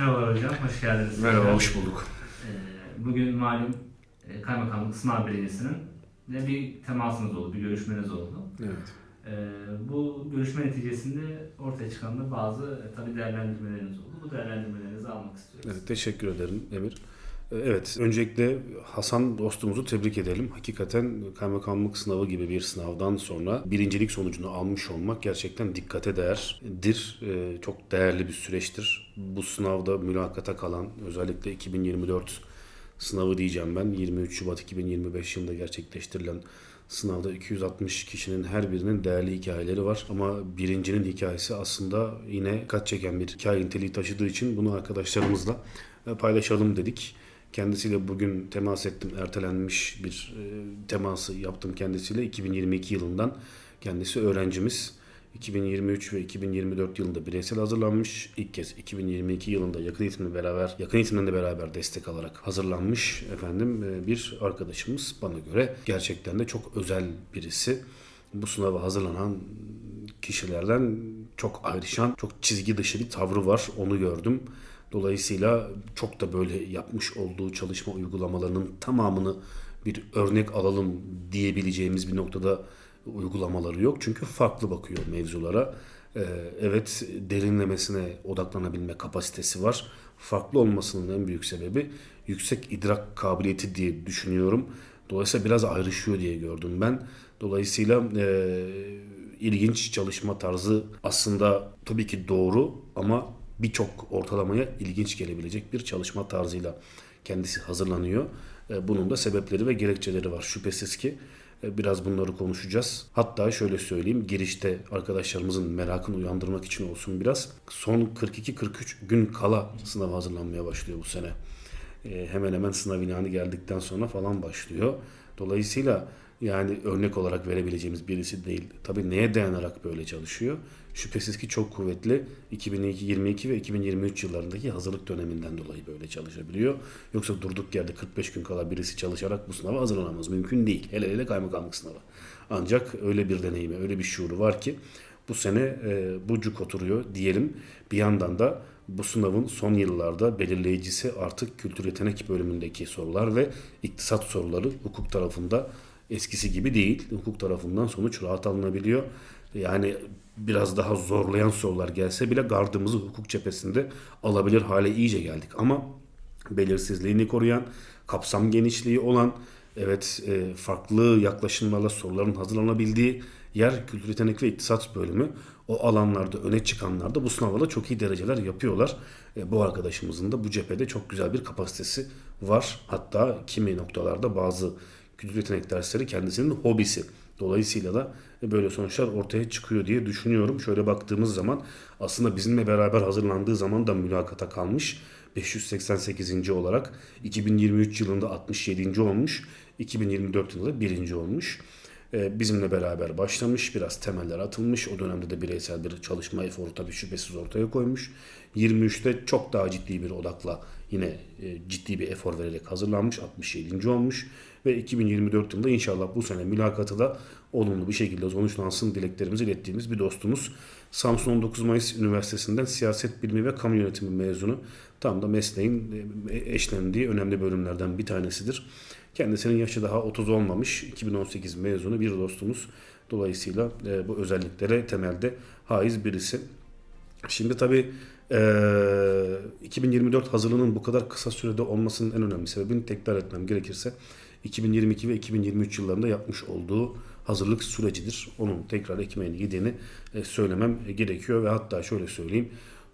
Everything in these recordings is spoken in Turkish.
Merhabalar hocam, hoş geldiniz. Merhaba, hoş bulduk. Ee, Bugün malum e, Kaymakamlık Sınav Belediyesi'nin de bir temasınız oldu, bir görüşmeniz oldu. Evet. Ee, Bu görüşme neticesinde ortaya çıkan da bazı e, tabii değerlendirmeleriniz oldu. Bu değerlendirmelerinizi almak istiyoruz. evet, teşekkür ederim Emir. Evet, öncelikle Hasan dostumuzu tebrik edelim. Hakikaten kaymakamlık sınavı gibi bir sınavdan sonra birincilik sonucunu almış olmak gerçekten dikkate değerdir. Ee, Çok değerli bir süreçtir. Bu sınavda mülakata kalan özellikle 2024 sınavı diyeceğim ben. 23 Şubat 2025 yılında gerçekleştirilen sınavda 260 kişinin her birinin değerli hikayeleri var. Ama birincinin hikayesi aslında yine dikkat çeken bir hikaye niteliği taşıdığı için bunu arkadaşlarımızla paylaşalım dedik. Kendisiyle bugün temas ettim. Ertelenmiş bir e, teması yaptım kendisiyle. 2022 yılından kendisi öğrencimiz. 2023 ve 2024 yılında bireysel hazırlanmış. İlk kez 2022 yılında yakın eğitimle beraber, yakın eğitimle de beraber destek alarak hazırlanmış efendim e, bir arkadaşımız. Bana göre gerçekten de çok özel birisi. Bu sınava hazırlanan kişilerden çok ayrışan, çok çizgi dışı bir tavrı var. Onu gördüm. Dolayısıyla çok da böyle yapmış olduğu çalışma uygulamalarının tamamını bir örnek alalım diyebileceğimiz bir noktada uygulamaları yok. Çünkü farklı bakıyor mevzulara. Ee, evet derinlemesine odaklanabilme kapasitesi var. Farklı olmasının en büyük sebebi yüksek idrak kabiliyeti diye düşünüyorum. Dolayısıyla biraz ayrışıyor diye gördüm ben. Dolayısıyla e, ilginç çalışma tarzı aslında tabii ki doğru ama birçok ortalamaya ilginç gelebilecek bir çalışma tarzıyla kendisi hazırlanıyor. E, Bunun da sebepleri ve gerekçeleri var şüphesiz ki. E, Biraz bunları konuşacağız. Hatta şöyle söyleyeyim girişte arkadaşlarımızın merakını uyandırmak için olsun biraz. Son 42-43 gün kala sınava hazırlanmaya başlıyor bu sene. E, Hemen hemen sınav ilanı geldikten sonra falan başlıyor. Dolayısıyla yani örnek olarak verebileceğimiz birisi değil. Tabii neye dayanarak böyle çalışıyor? Şüphesiz ki çok kuvvetli 2022 ve 2023 yıllarındaki hazırlık döneminden dolayı böyle çalışabiliyor. Yoksa durduk yerde 45 gün kala birisi çalışarak bu sınava hazırlanamaz. Mümkün değil. Hele hele kaymakamlık sınavı. Ancak öyle bir deneyimi, öyle bir şuuru var ki bu sene e, bu cuk oturuyor diyelim. Bir yandan da bu sınavın son yıllarda belirleyicisi artık kültür yetenek bölümündeki sorular ve iktisat soruları hukuk tarafında eskisi gibi değil. Hukuk tarafından sonuç rahat alınabiliyor. Yani biraz daha zorlayan sorular gelse bile gardımızı hukuk cephesinde alabilir hale iyice geldik. Ama belirsizliğini koruyan, kapsam genişliği olan, evet e, farklı yaklaşımlarla soruların hazırlanabildiği yer kültür yetenek ve iktisat bölümü. O alanlarda öne çıkanlar da bu sınavlarda çok iyi dereceler yapıyorlar. E, bu arkadaşımızın da bu cephede çok güzel bir kapasitesi var. Hatta kimi noktalarda bazı kültür yetenek dersleri kendisinin hobisi. Dolayısıyla da böyle sonuçlar ortaya çıkıyor diye düşünüyorum. Şöyle baktığımız zaman aslında bizimle beraber hazırlandığı zaman da mülakata kalmış. 588. olarak 2023 yılında 67. olmuş. 2024 yılında 1. olmuş. Ee, Bizimle beraber başlamış, biraz temeller atılmış. O dönemde de bireysel bir çalışma eforu tabii şüphesiz ortaya koymuş. 23'te çok daha ciddi bir odakla yine e, ciddi bir efor vererek hazırlanmış. 67. olmuş. Ve 2024 yılında inşallah bu sene mülakatı da olumlu bir şekilde sonuçlansın dileklerimizi ilettiğimiz bir dostumuz. Samsun 19 Mayıs Üniversitesi'nden siyaset bilimi ve kamu yönetimi mezunu. Tam da mesleğin e, eşlendiği önemli bölümlerden bir tanesidir. Kendisinin yaşı daha 30 olmamış. 2018 mezunu bir dostumuz. Dolayısıyla e, bu özelliklere temelde haiz birisi. Şimdi tabii e, 2024 hazırlığının bu kadar kısa sürede olmasının en önemli sebebini tekrar etmem gerekirse 2022 ve 2023 yıllarında yapmış olduğu hazırlık sürecidir. Onun tekrar ekmeğini yediğini e, söylemem gerekiyor ve hatta şöyle söyleyeyim.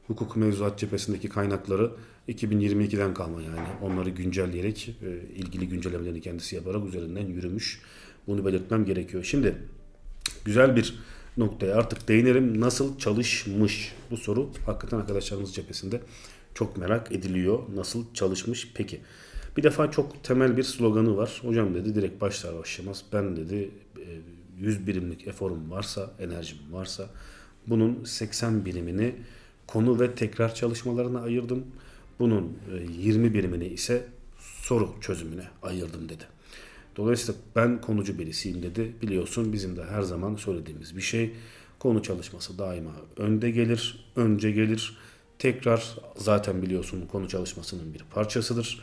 Hukuk mevzuat cephesindeki kaynakları 2022'den kalma yani. Onları güncelleyerek e, ilgili güncellemelerini kendisi yaparak üzerinden yürümüş. Bunu belirtmem gerekiyor. Şimdi güzel bir noktaya artık değinelim. Nasıl çalışmış? Bu soru hakikaten arkadaşlarımız cephesinde çok merak ediliyor. Nasıl çalışmış peki? Bir defa çok temel bir sloganı var. Hocam dedi direkt başlar başlamaz. Ben dedi e, 100 birimlik eforum varsa, enerjim varsa bunun 80 birimini konu ve tekrar çalışmalarına ayırdım. Bunun e, 20 birimini ise soru çözümüne ayırdım dedi. Dolayısıyla ben konucu birisiyim dedi. Biliyorsun bizim de her zaman söylediğimiz bir şey. Konu çalışması daima önde gelir, önce gelir. Tekrar zaten biliyorsun konu çalışmasının bir parçasıdır.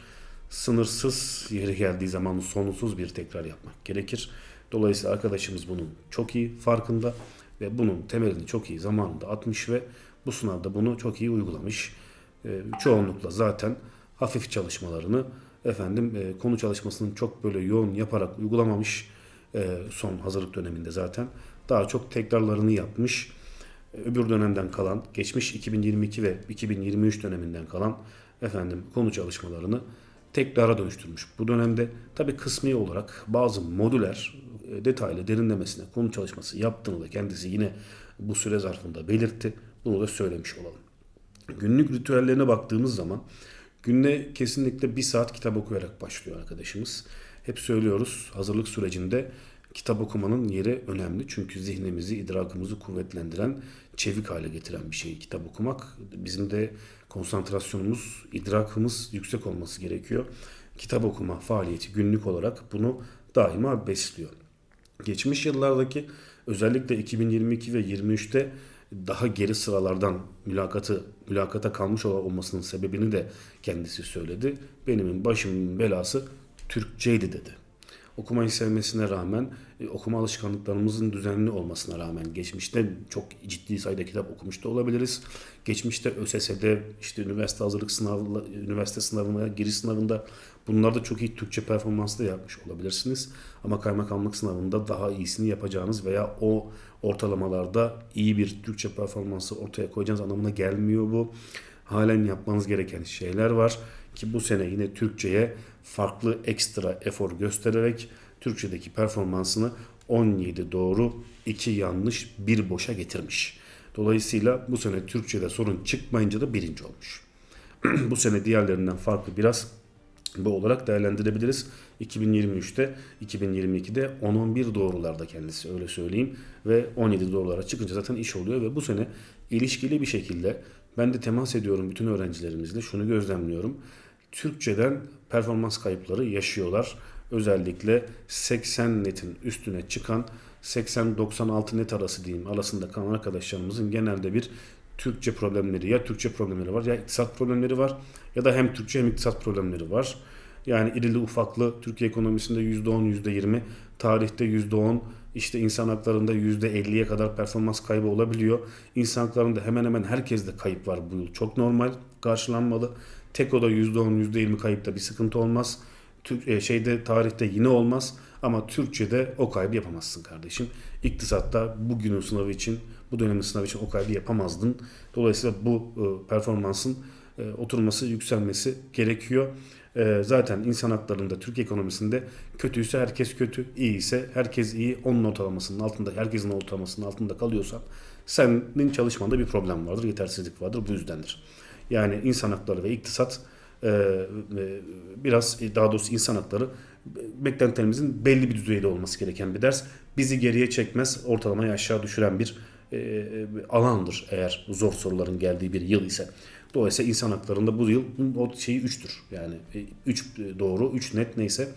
Sınırsız yeri geldiği zaman sonsuz bir tekrar yapmak gerekir. Dolayısıyla arkadaşımız bunun çok iyi farkında ve bunun temelini çok iyi zamanında atmış ve bu sınavda bunu çok iyi uygulamış. Ee, çoğunlukla zaten hafif çalışmalarını efendim e, konu çalışmasının çok böyle yoğun yaparak uygulamamış e, son hazırlık döneminde zaten daha çok tekrarlarını yapmış. Öbür dönemden kalan geçmiş 2022 ve 2023 döneminden kalan efendim konu çalışmalarını tekrara dönüştürmüş. Bu dönemde tabi kısmi olarak bazı modüler e, detaylı derinlemesine konu çalışması yaptığını da kendisi yine bu süre zarfında belirtti. Bunu da söylemiş olalım. Günlük ritüellerine baktığımız zaman günde kesinlikle bir saat kitap okuyarak başlıyor arkadaşımız. Hep söylüyoruz hazırlık sürecinde kitap okumanın yeri önemli. Çünkü zihnimizi, idrakımızı kuvvetlendiren, çevik hale getiren bir şey kitap okumak. Bizim de konsantrasyonumuz, idrakımız yüksek olması gerekiyor. Kitap okuma faaliyeti günlük olarak bunu daima besliyor. Geçmiş yıllardaki özellikle 2022 ve 23'te daha geri sıralardan mülakatı mülakata kalmış olmasının sebebini de kendisi söyledi. Benim başımın belası Türkçeydi dedi. Okumayı sevmesine rağmen, e, okuma alışkanlıklarımızın düzenli olmasına rağmen geçmişte çok ciddi sayıda kitap okumuş da olabiliriz. Geçmişte ÖSS'de işte üniversite hazırlık sınavı, üniversite sınavına, giriş sınavında bunlarda çok iyi Türkçe performansı da yapmış olabilirsiniz. Ama kaymakamlık sınavında daha iyisini yapacağınız veya o ortalamalarda iyi bir Türkçe performansı ortaya koyacağınız anlamına gelmiyor bu. Halen yapmanız gereken şeyler var ki bu sene yine Türkçe'ye farklı ekstra efor göstererek Türkçedeki performansını 17 doğru, 2 yanlış, 1 boşa getirmiş. Dolayısıyla bu sene Türkçe'de sorun çıkmayınca da birinci olmuş. bu sene diğerlerinden farklı biraz bu olarak değerlendirebiliriz. 2023'te, 2022'de 10-11 doğrularda kendisi öyle söyleyeyim ve 17 doğrulara çıkınca zaten iş oluyor ve bu sene ilişkili bir şekilde ben de temas ediyorum bütün öğrencilerimizle şunu gözlemliyorum. Türkçeden performans kayıpları yaşıyorlar. Özellikle 80 netin üstüne çıkan 80-96 net arası diyeyim arasında kalan arkadaşlarımızın genelde bir Türkçe problemleri ya Türkçe problemleri var ya iktisat problemleri var ya da hem Türkçe hem iktisat problemleri var. Yani irili ufaklı Türkiye ekonomisinde %10, %20, tarihte %10, işte insan haklarında %50'ye kadar performans kaybı olabiliyor. İnsan haklarında hemen hemen herkeste kayıp var bu yıl. Çok normal karşılanmalı. TEKO'da %10, %20 kayıpta bir sıkıntı olmaz. Türk, e, şeyde tarihte yine olmaz ama Türkçe'de o kaybı yapamazsın kardeşim. İktisatta bugünün sınavı için, bu dönemin sınavı için o kaybı yapamazdın. Dolayısıyla bu e, performansın e, oturması, yükselmesi gerekiyor. E, zaten insan haklarında Türk ekonomisinde kötüyse herkes kötü, iyi ise herkes iyi. Onun ortalamasının altında, herkesin ortalamasının altında kalıyorsan senin çalışmanda bir problem vardır, yetersizlik vardır. Bu yüzdendir. Yani insan hakları ve iktisat e, e, biraz daha doğrusu insan hakları beklentilerimizin belli bir düzeyde olması gereken bir ders. Bizi geriye çekmez, ortalamayı aşağı düşüren bir e, alandır eğer zor soruların geldiği bir yıl ise. Dolayısıyla insan haklarında bu yıl o şeyi 3'tür. Yani 3 doğru, 3 net neyse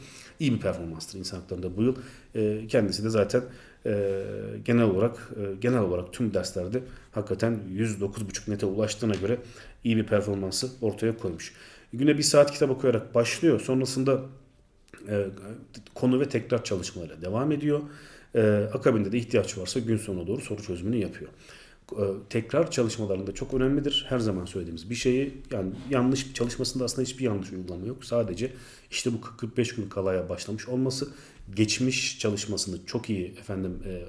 iyi bir performanstır insan haklarında bu yıl. E, kendisi de zaten e, genel olarak e, genel olarak tüm derslerde hakikaten 109,5 nete ulaştığına göre iyi bir performansı ortaya koymuş. Güne bir saat kitap okuyarak başlıyor. Sonrasında e, konu ve tekrar çalışmalara devam ediyor. E, akabinde de ihtiyaç varsa gün sonuna doğru soru çözümünü yapıyor. E, tekrar çalışmalarında çok önemlidir. Her zaman söylediğimiz bir şeyi yani yanlış çalışmasında aslında hiçbir yanlış uygulama yok. Sadece işte bu 45 gün kalaya başlamış olması geçmiş çalışmasını çok iyi efendim e,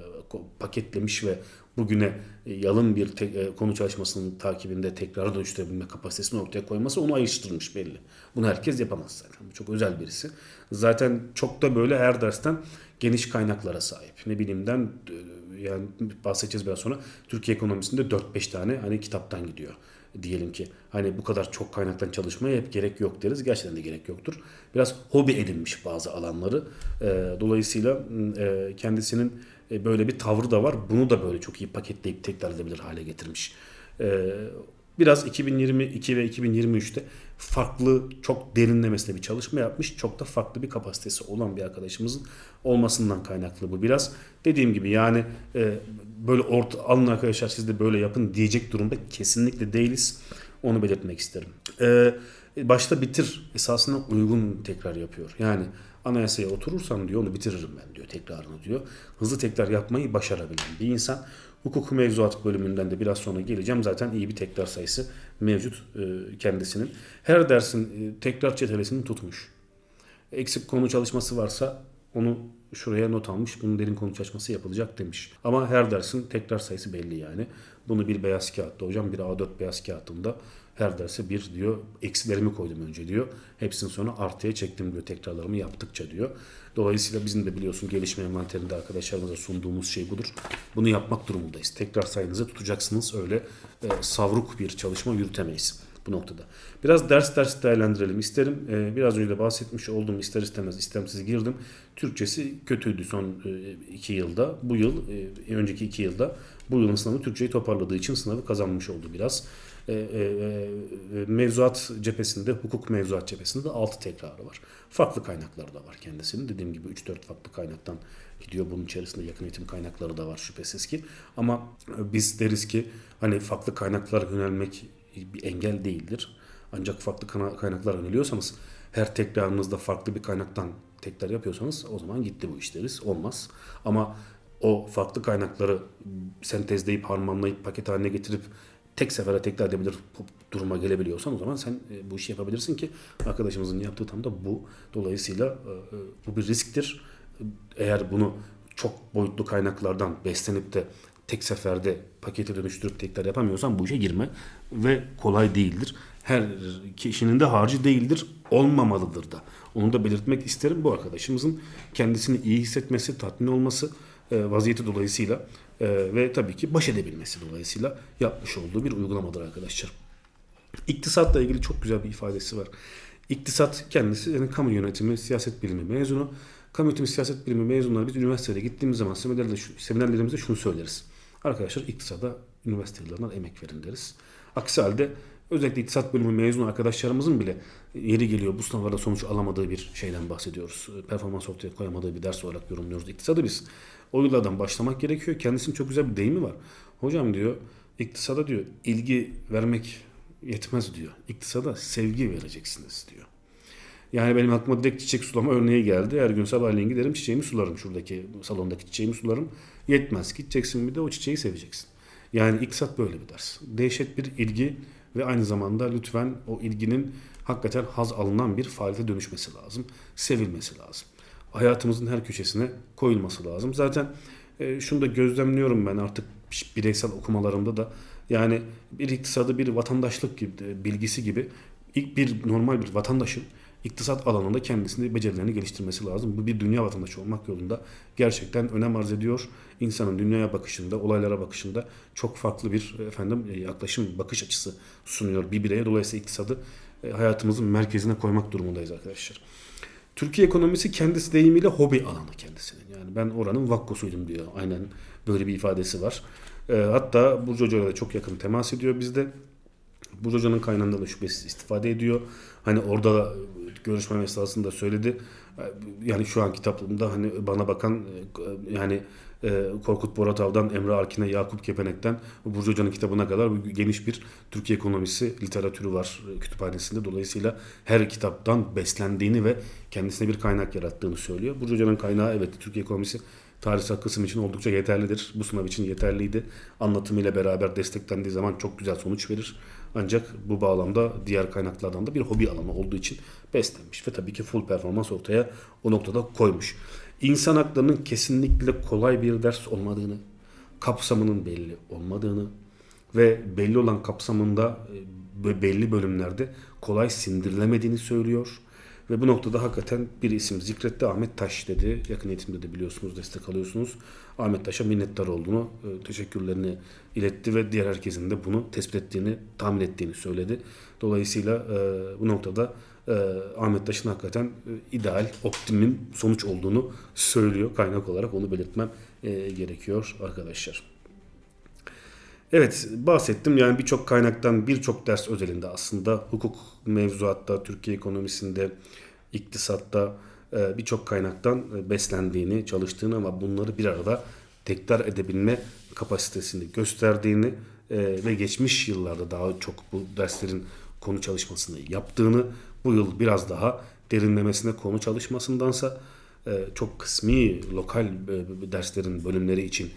paketlemiş ve bugüne e, yalın bir te- e, konu çalışmasının takibinde tekrar dönüştürebilme kapasitesini ortaya koyması onu ayrıştırmış belli. Bunu herkes yapamaz zaten. Bu çok özel birisi. Zaten çok da böyle her dersten geniş kaynaklara sahip. Ne bilimden e, yani bahsedeceğiz biraz sonra. Türkiye ekonomisinde 4-5 tane hani kitaptan gidiyor diyelim ki hani bu kadar çok kaynaktan çalışmaya hep gerek yok deriz. Gerçekten de gerek yoktur. Biraz hobi edinmiş bazı alanları. E, dolayısıyla e, kendisinin böyle bir tavrı da var. Bunu da böyle çok iyi paketleyip tekrar edebilir hale getirmiş. Biraz 2022 ve 2023'te farklı çok derinlemesine bir çalışma yapmış. Çok da farklı bir kapasitesi olan bir arkadaşımızın olmasından kaynaklı bu biraz. Dediğim gibi yani e, böyle orta alın arkadaşlar siz de böyle yapın diyecek durumda kesinlikle değiliz. Onu belirtmek isterim. Ee, başta bitir esasına uygun tekrar yapıyor. Yani anayasaya oturursan diyor onu bitiririm ben diyor tekrarını diyor. Hızlı tekrar yapmayı başarabilen bir insan. Hukuk mevzuat bölümünden de biraz sonra geleceğim. Zaten iyi bir tekrar sayısı mevcut e, kendisinin. Her dersin e, tekrar çetelesini tutmuş. Eksik konu çalışması varsa onu şuraya not almış. Bunun derin konu çalışması yapılacak demiş. Ama her dersin tekrar sayısı belli yani. Bunu bir beyaz kağıtta hocam bir A4 beyaz kağıtında her derse bir diyor. Eksilerimi koydum önce diyor. Hepsini sonra artıya çektim diyor tekrarlarımı yaptıkça diyor. Dolayısıyla bizim de biliyorsun gelişme envanterinde arkadaşlarımıza sunduğumuz şey budur. Bunu yapmak durumundayız. Tekrar sayınızı tutacaksınız. Öyle e, savruk bir çalışma yürütemeyiz bu noktada. Biraz ders ders değerlendirelim isterim. Ee, biraz önce de bahsetmiş olduğum ister istemez istemsiz girdim. Türkçesi kötüydü son e, iki yılda. Bu yıl, e, önceki iki yılda bu yılın sınavı Türkçeyi toparladığı için sınavı kazanmış oldu biraz. E, e, e, mevzuat cephesinde, hukuk mevzuat cephesinde de 6 tekrarı var. Farklı kaynakları da var kendisinin. Dediğim gibi 3-4 farklı kaynaktan gidiyor. Bunun içerisinde yakın eğitim kaynakları da var şüphesiz ki. Ama biz deriz ki hani farklı kaynaklara yönelmek bir engel değildir. Ancak farklı kaynaklara yöneliyorsanız her tekrarınızda farklı bir kaynaktan tekrar yapıyorsanız o zaman gitti bu iş deriz. Olmaz. Ama o farklı kaynakları sentezleyip harmanlayıp paket haline getirip tek sefere tekrar edebilir duruma gelebiliyorsan o zaman sen e, bu işi yapabilirsin ki arkadaşımızın yaptığı tam da bu. Dolayısıyla e, e, bu bir risktir. Eğer bunu çok boyutlu kaynaklardan beslenip de tek seferde pakete dönüştürüp tekrar yapamıyorsan bu işe girme ve kolay değildir. Her kişinin de harcı değildir, olmamalıdır da. Onu da belirtmek isterim. Bu arkadaşımızın kendisini iyi hissetmesi, tatmin olması vaziyeti dolayısıyla e, ve tabii ki baş edebilmesi dolayısıyla yapmış olduğu bir uygulamadır arkadaşlar. İktisatla ilgili çok güzel bir ifadesi var. İktisat kendisi yani kamu yönetimi, siyaset bilimi mezunu. Kamu yönetimi, siyaset bilimi mezunları biz üniversitede gittiğimiz zaman seminerlerde, seminerlerimizde şunu söyleriz. Arkadaşlar iktisada üniversite yıllarından emek verin deriz. Aksi halde özellikle iktisat bölümü mezun arkadaşlarımızın bile yeri geliyor bu sınavlarda sonuç alamadığı bir şeyden bahsediyoruz. Performans ortaya koyamadığı bir ders olarak yorumluyoruz iktisadı biz. O yıllardan başlamak gerekiyor. Kendisinin çok güzel bir deyimi var. Hocam diyor iktisada diyor ilgi vermek yetmez diyor. İktisada sevgi vereceksiniz diyor. Yani benim aklıma direkt çiçek sulama örneği geldi. Her gün sabahleyin giderim çiçeğimi sularım. Şuradaki salondaki çiçeğimi sularım. Yetmez. Gideceksin bir de o çiçeği seveceksin. Yani iktisat böyle bir ders. Dehşet bir ilgi ve aynı zamanda lütfen o ilginin hakikaten haz alınan bir faaliyete dönüşmesi lazım. Sevilmesi lazım. Hayatımızın her köşesine koyulması lazım. Zaten e, şunu da gözlemliyorum ben artık bireysel okumalarımda da. Yani bir iktisadı bir vatandaşlık gibi, e, bilgisi gibi ilk bir normal bir vatandaşın iktisat alanında kendisini becerilerini geliştirmesi lazım. Bu bir dünya vatandaşı olmak yolunda gerçekten önem arz ediyor. İnsanın dünyaya bakışında, olaylara bakışında çok farklı bir efendim e, yaklaşım, bakış açısı sunuyor bir bireye. Dolayısıyla iktisadı e, hayatımızın merkezine koymak durumundayız arkadaşlar. Türkiye ekonomisi kendisi deyimiyle hobi alanı kendisinin. Yani ben oranın vakkosuydum diyor. Aynen böyle bir ifadesi var. E, hatta Burcu Hoca'yla da çok yakın temas ediyor bizde. Burcu Hoca'nın kaynağında da şüphesiz istifade ediyor. Hani orada da görüşme esnasında söyledi. Yani şu an kitaplığımda hani bana bakan e, yani e, Korkut Boratav'dan Emre Arkin'e Yakup Kepenek'ten Burcu Hoca'nın kitabına kadar geniş bir Türkiye ekonomisi literatürü var kütüphanesinde. Dolayısıyla her kitaptan beslendiğini ve kendisine bir kaynak yarattığını söylüyor. Burcu Hoca'nın kaynağı evet Türkiye ekonomisi tarihsel kısım için oldukça yeterlidir. Bu sınav için yeterliydi. Anlatımıyla beraber desteklendiği zaman çok güzel sonuç verir. Ancak bu bağlamda diğer kaynaklardan da bir hobi alanı olduğu için beslenmiş ve tabii ki full performans ortaya o noktada koymuş. İnsan haklarının kesinlikle kolay bir ders olmadığını, kapsamının belli olmadığını ve belli olan kapsamında e, belli bölümlerde kolay sindirilemediğini söylüyor. Ve bu noktada hakikaten bir isim zikretti. Ahmet Taş dedi. Yakın eğitimde de biliyorsunuz destek alıyorsunuz. Ahmet Taş'a minnettar olduğunu, e, teşekkürlerini iletti ve diğer herkesin de bunu tespit ettiğini, tahmin ettiğini söyledi. Dolayısıyla e, bu noktada e, Ahmet Taş'ın hakikaten ideal, optimum sonuç olduğunu söylüyor kaynak olarak. Onu belirtmem gerekiyor arkadaşlar. Evet bahsettim. Yani birçok kaynaktan birçok ders özelinde aslında hukuk mevzuatta, Türkiye ekonomisinde, iktisatta e, birçok kaynaktan e, beslendiğini, çalıştığını ama bunları bir arada tekrar edebilme kapasitesini gösterdiğini e, ve geçmiş yıllarda daha çok bu derslerin konu çalışmasını yaptığını, bu yıl biraz daha derinlemesine konu çalışmasındansa çok kısmi lokal derslerin bölümleri için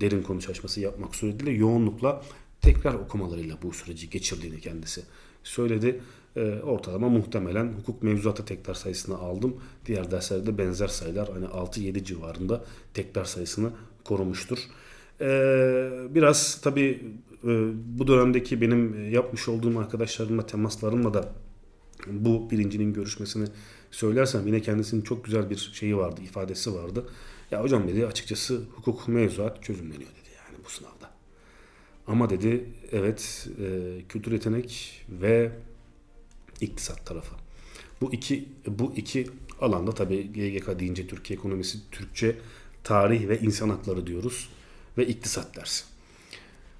derin konu çalışması yapmak suretiyle yoğunlukla tekrar okumalarıyla bu süreci geçirdiğini kendisi söyledi. E, ortalama muhtemelen hukuk mevzuatı tekrar sayısını aldım. Diğer derslerde benzer sayılar hani 6-7 civarında tekrar sayısını korumuştur. E, biraz tabii e, bu dönemdeki benim yapmış olduğum arkadaşlarımla temaslarımla da bu birincinin görüşmesini söylersem yine kendisinin çok güzel bir şeyi vardı, ifadesi vardı. Ya hocam dedi açıkçası hukuk mevzuat çözümleniyor dedi yani bu sınavda. Ama dedi evet e, kültür yetenek ve iktisat tarafı. Bu iki bu iki alanda tabii GGK deyince Türkiye ekonomisi, Türkçe, tarih ve insan hakları diyoruz ve iktisat dersi.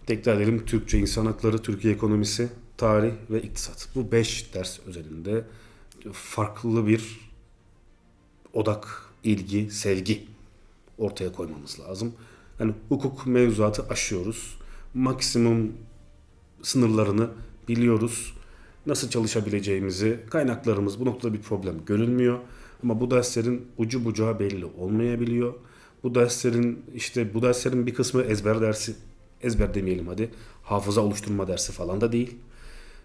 Tekrar edelim Türkçe, insan hakları, Türkiye ekonomisi, tarih ve iktisat. Bu beş ders özelinde farklı bir odak, ilgi, sevgi ortaya koymamız lazım. Yani hukuk mevzuatı aşıyoruz. Maksimum sınırlarını biliyoruz. Nasıl çalışabileceğimizi, kaynaklarımız bu noktada bir problem görünmüyor. Ama bu derslerin ucu bucağı belli olmayabiliyor. Bu derslerin işte bu derslerin bir kısmı ezber dersi, ezber demeyelim hadi, hafıza oluşturma dersi falan da değil.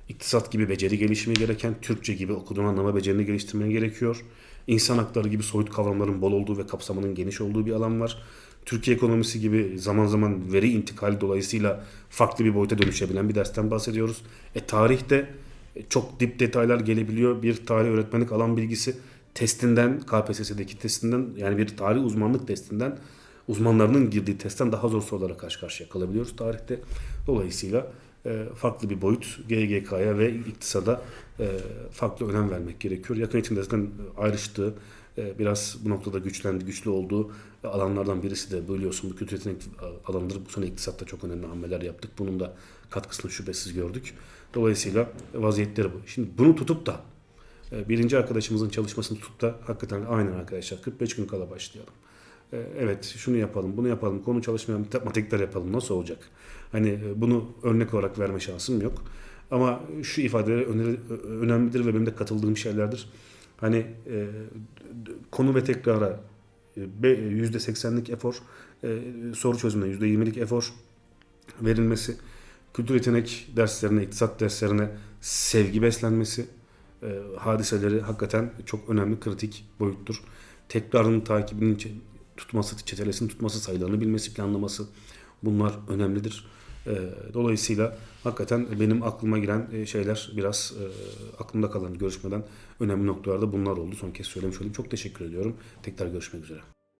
İktisat gibi beceri gelişimi gereken, Türkçe gibi okuduğun anlama becerini geliştirmen gerekiyor. İnsan hakları gibi soyut kavramların bol olduğu ve kapsamının geniş olduğu bir alan var. Türkiye ekonomisi gibi zaman zaman veri intikali dolayısıyla farklı bir boyuta dönüşebilen bir dersten bahsediyoruz. E tarihte çok dip detaylar gelebiliyor. Bir tarih öğretmenlik alan bilgisi testinden, KPSS'deki testinden yani bir tarih uzmanlık testinden uzmanlarının girdiği testten daha zor sorulara karşı karşıya kalabiliyoruz tarihte. Dolayısıyla e, farklı bir boyut GGK'ya ve iktisada e, farklı önem vermek gerekiyor. Yakın içinde zaten ayrıştığı, e, biraz bu noktada güçlendi, güçlü olduğu alanlardan birisi de biliyorsun bu kültür yetenek alanıdır. Bu sene iktisatta çok önemli hamleler yaptık. Bunun da katkısını şüphesiz gördük. Dolayısıyla vaziyetleri bu. Şimdi bunu tutup da e, birinci arkadaşımızın çalışmasını tutup da hakikaten aynen arkadaşlar 45 gün kala başlayalım. E, Evet şunu yapalım, bunu yapalım, konu çalışmayan matematikler yapalım nasıl olacak? Hani e, bunu örnek olarak verme şansım yok. Ama şu ifadeler önemlidir ve benim de katıldığım şeylerdir. Hani e, konu ve tekrara e, be- %80'lik efor, e, soru çözümüne %20'lik efor verilmesi, kültür yetenek derslerine, iktisat derslerine sevgi beslenmesi, e, hadiseleri hakikaten çok önemli, kritik boyuttur. Tekrarın takibinin tutması, çetelesini tutması, sayılarını bilmesi, planlaması bunlar önemlidir. E, Dolayısıyla hakikaten benim aklıma giren e, şeyler biraz e, aklımda kalan görüşmeden önemli noktalarda bunlar oldu. Son kez söylemiş olayım. Çok teşekkür ediyorum. Tekrar görüşmek üzere.